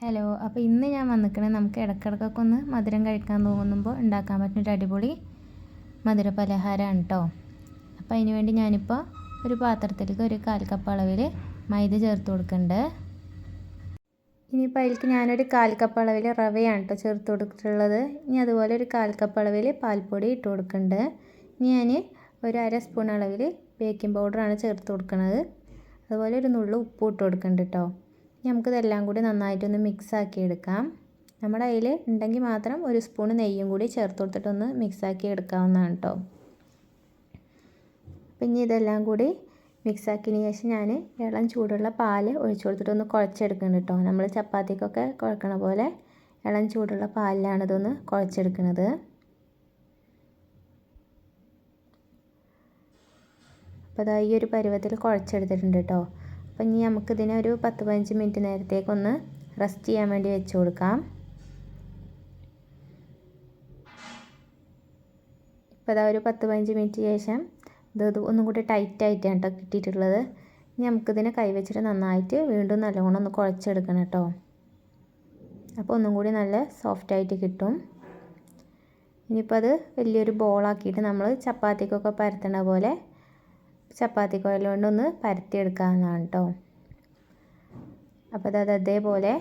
Hello അപ്പോൾ ഇന്ന് ഞാൻ വന്നിക്കണേ നമുക്ക് ഇടയ്ക്കിടയ്ക്കൊക്കെ ഒന്ന് മധുരം കഴിക്കാൻ തോന്നുമ്പോൾ ഉണ്ടാക്കാൻ പറ്റുന്ന ഒരു അടിപൊളി മധുര പലഹാരമാണ് കേട്ടോ അപ്പോൾ അതിന് വേണ്ടി ഞാനിപ്പോൾ ഒരു പാത്രത്തിലേക്ക് ഒരു കാൽ കപ്പ് അളവിൽ മൈദ ചേർത്ത് കൊടുക്കുന്നുണ്ട് ഇനിയിപ്പോൾ അതിലേക്ക് ഞാനൊരു കാൽ കപ്പ് അളവിൽ റവയാണ് കേട്ടോ ചേർത്ത് കൊടുത്തിട്ടുള്ളത്. ഇനി അതുപോലെ ഒരു കാൽ കപ്പ് അളവിൽ പാൽപ്പൊടി ഇട്ട് കൊടുക്കുന്നുണ്ട് ഇനി ഞാൻ ഒരു അര സ്പൂൺ അളവിൽ ബേക്കിംഗ് പൗഡറാണ് ചേർത്ത് കൊടുക്കുന്നത് അതുപോലെ ഒരു നുള്ളു ഉപ്പ് ഇട്ട് കൊടുക്കുന്നുണ്ട് കേട്ടോ നമുക്കിതെല്ലാം കൂടി നന്നായിട്ടൊന്ന് മിക്സ് ആക്കി എടുക്കാം നമ്മുടെ കയ്യിൽ ഉണ്ടെങ്കിൽ മാത്രം ഒരു സ്പൂൺ നെയ്യും കൂടി ചേർത്ത് കൊടുത്തിട്ടൊന്ന് മിക്സ് ആക്കി എടുക്കാവുന്നതാണ് കേട്ടോ പിന്നെ ഇതെല്ലാം കൂടി മിക്സ് ആക്കിയതിന് ശേഷം ഞാൻ ഇളം ചൂടുള്ള പാൽ ഒഴിച്ചു കൊടുത്തിട്ടൊന്ന് കുഴച്ചെടുക്കുന്നുണ്ട് കേട്ടോ. നമ്മൾ ചപ്പാത്തിക്കൊക്കെ കുഴക്കണ പോലെ ഇളം ചൂടുള്ള പാലിലാണ് ഇതൊന്ന് കുഴച്ചെടുക്കുന്നത്. അപ്പോൾ അതാ ഈ ഒരു പരുവത്തിൽ കുഴച്ചെടുത്തിട്ടുണ്ട് കേട്ടോ. അപ്പോൾ ഇനി നമുക്കിതിനെ ഒരു പത്ത് പതിനഞ്ച് മിനിറ്റ് നേരത്തേക്കൊന്ന് റെസ്റ്റ് ചെയ്യാൻ വേണ്ടി വെച്ച് കൊടുക്കാം. ഇപ്പോൾ അതാ ഒരു പത്ത് പതിനഞ്ച് മിനിറ്റ് ശേഷം ഇത് ഒന്നും കൂടി ടൈറ്റ് ആയിട്ടാണ് കേട്ടോ കിട്ടിയിട്ടുള്ളത്. ഇനി നമുക്കിതിനെ കൈവച്ചിട്ട് നന്നായിട്ട് വീണ്ടും നല്ലോണം ഒന്ന് കുഴച്ചെടുക്കണം കേട്ടോ. അപ്പോൾ ഒന്നും കൂടി നല്ല സോഫ്റ്റ് ആയിട്ട് കിട്ടും. ഇനിയിപ്പോൾ അത് വലിയൊരു ബോളാക്കിയിട്ട് നമ്മൾ ചപ്പാത്തിക്കൊക്കെ പരത്തണ പോലെ ചപ്പാത്തി കോയിൽ കൊണ്ടൊന്ന് പരത്തിയെടുക്കാവുന്നതാണ് കേട്ടോ അപ്പോൾ അത് അതേപോലെ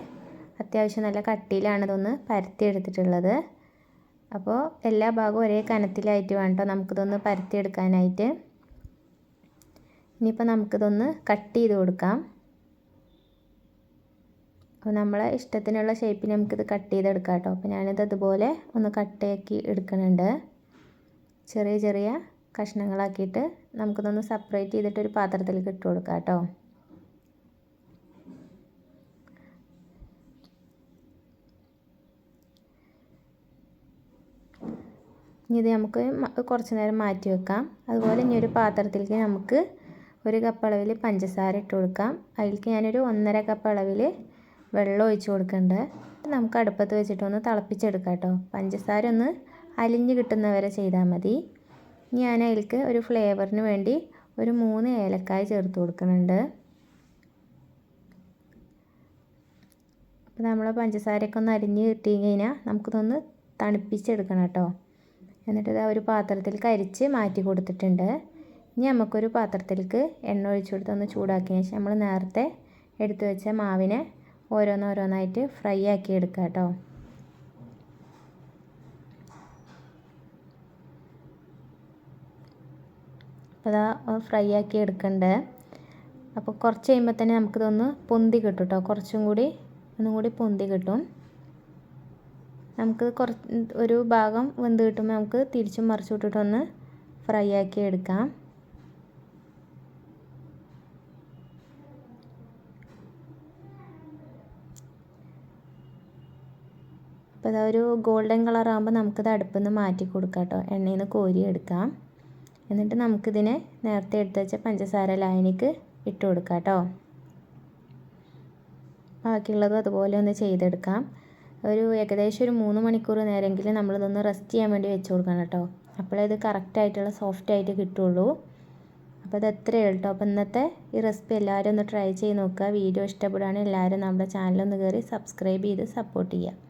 അത്യാവശ്യം നല്ല കട്ടിയിലാണ് ഇതൊന്ന് പരത്തിയെടുത്തിട്ടുള്ളത്. അപ്പോൾ എല്ലാ ഭാഗവും ഒരേ കനത്തിലായിട്ട് വേണം കേട്ടോ നമുക്കിതൊന്ന് പരത്തിയെടുക്കാനായിട്ട്. ഇനിയിപ്പോൾ നമുക്കിതൊന്ന് കട്ട് ചെയ്ത് കൊടുക്കാം. അപ്പോൾ നമ്മളെ ഇഷ്ടത്തിനുള്ള ഷേപ്പിൽ നമുക്കിത് കട്ട് ചെയ്തെടുക്കാം കേട്ടോ അപ്പോൾ ഞാനിത് അതുപോലെ ഒന്ന് കട്ടയാക്കി എടുക്കുന്നുണ്ട്. ചെറിയ ചെറിയ കഷ്ണങ്ങളാക്കിയിട്ട് നമുക്കിതൊന്ന് സെപ്പറേറ്റ് ചെയ്തിട്ട് ഒരു പാത്രത്തിലേക്ക് ഇട്ട് കൊടുക്കാം കേട്ടോ. ഇനി ഇത് നമുക്ക് കുറച്ച് നേരം മാറ്റി വെക്കാം. അതുപോലെ ഇനി ഒരു പാത്രത്തിലേക്ക് നമുക്ക് ഒരു കപ്പ് അളവിൽ പഞ്ചസാര ഇട്ട് കൊടുക്കാം. അതിലേക്ക് ഞാനൊരു ഒന്നര കപ്പ് അളവിൽ വെള്ളം ഒഴിച്ച് കൊടുക്കുന്നുണ്ട് നമുക്ക് അടുപ്പത്ത് വെച്ചിട്ടൊന്ന് തിളപ്പിച്ചെടുക്കാം കേട്ടോ. പഞ്ചസാര ഒന്ന് അലിഞ്ഞ് കിട്ടുന്നവരെ ചെയ്താൽ മതി. ഞാൻ അതിലേക്ക് ഒരു ഫ്ലേവറിന് വേണ്ടി ഒരു മൂന്ന് ഏലക്കായ ചേർത്ത് കൊടുക്കുന്നുണ്ട്. അപ്പോൾ നമ്മൾ പഞ്ചസാരയൊക്കെ ഒന്ന് അരിഞ്ഞ് കിട്ടി കഴിഞ്ഞാൽ നമുക്കിതൊന്ന് തണുപ്പിച്ചെടുക്കണം കേട്ടോ. എന്നിട്ട് ഇത് ഒരു പാത്രത്തിൽ കരിച്ച് മാറ്റി കൊടുത്തിട്ടുണ്ട്. ഇനി നമുക്കൊരു പാത്രത്തിലേക്ക് എണ്ണ ഒഴിച്ചു കൊടുത്ത് ഒന്ന് ചൂടാക്കിയതിന് ശേഷം നമ്മൾ നേരത്തെ എടുത്തു വെച്ച മാവിനെ ഓരോന്നോരോന്നായിട്ട് ഫ്രൈ ആക്കി എടുക്കാം കേട്ടോ. അതാ ഫ്രൈ ആക്കി എടുക്കണ്ടേ. അപ്പോൾ കുറച്ച് കഴിയുമ്പോൾ തന്നെ നമുക്കിതൊന്ന് പൊന്തി കിട്ടും കേട്ടോ കുറച്ചും കൂടി ഒന്നും കൂടി പൊന്തി കിട്ടും. നമുക്ക് കുറച്ച് ഒരു ഭാഗം വെന്ത് കിട്ടുമ്പോൾ നമുക്ക് തിരിച്ചും മറിച്ചു വിട്ടിട്ടൊന്ന് ഫ്രൈ ആക്കി എടുക്കാം. അപ്പോൾ അതൊരു ഗോൾഡൻ കളർ ആകുമ്പോൾ നമുക്കത് അടുപ്പിൽ നിന്ന് മാറ്റി കൊടുക്കാം കേട്ടോ എണ്ണയിൽ നിന്ന് കോരി എടുക്കാം. എന്നിട്ട് നമുക്കിതിനെ നേരത്തെ എടുത്ത് വെച്ച പഞ്ചസാര ലായനിക്ക് ഇട്ട് കൊടുക്കാം കേട്ടോ. ബാക്കിയുള്ളതും അതുപോലെ ഒന്ന് ചെയ്തെടുക്കാം. ഒരു ഏകദേശം ഒരു മൂന്ന് മണിക്കൂർ നേരമെങ്കിലും നമ്മളിതൊന്ന് റെസ്റ്റ് ചെയ്യാൻ വേണ്ടി വെച്ച് കൊടുക്കണം കേട്ടോ. അപ്പോഴേ ഇത് കറക്റ്റായിട്ടുള്ള സോഫ്റ്റ് ആയിട്ട് കിട്ടുള്ളൂ. അപ്പോൾ അത് എത്രയേ കേട്ടോ. അപ്പോൾ ഇന്നത്തെ ഈ റെസിപ്പി എല്ലാവരും ഒന്ന് ട്രൈ ചെയ്ത് നോക്കുക. വീഡിയോ ഇഷ്ടപ്പെടുകയാണെങ്കിൽ എല്ലാവരും നമ്മുടെ ചാനലൊന്ന് കയറി സബ്സ്ക്രൈബ് ചെയ്ത് സപ്പോർട്ട് ചെയ്യുക.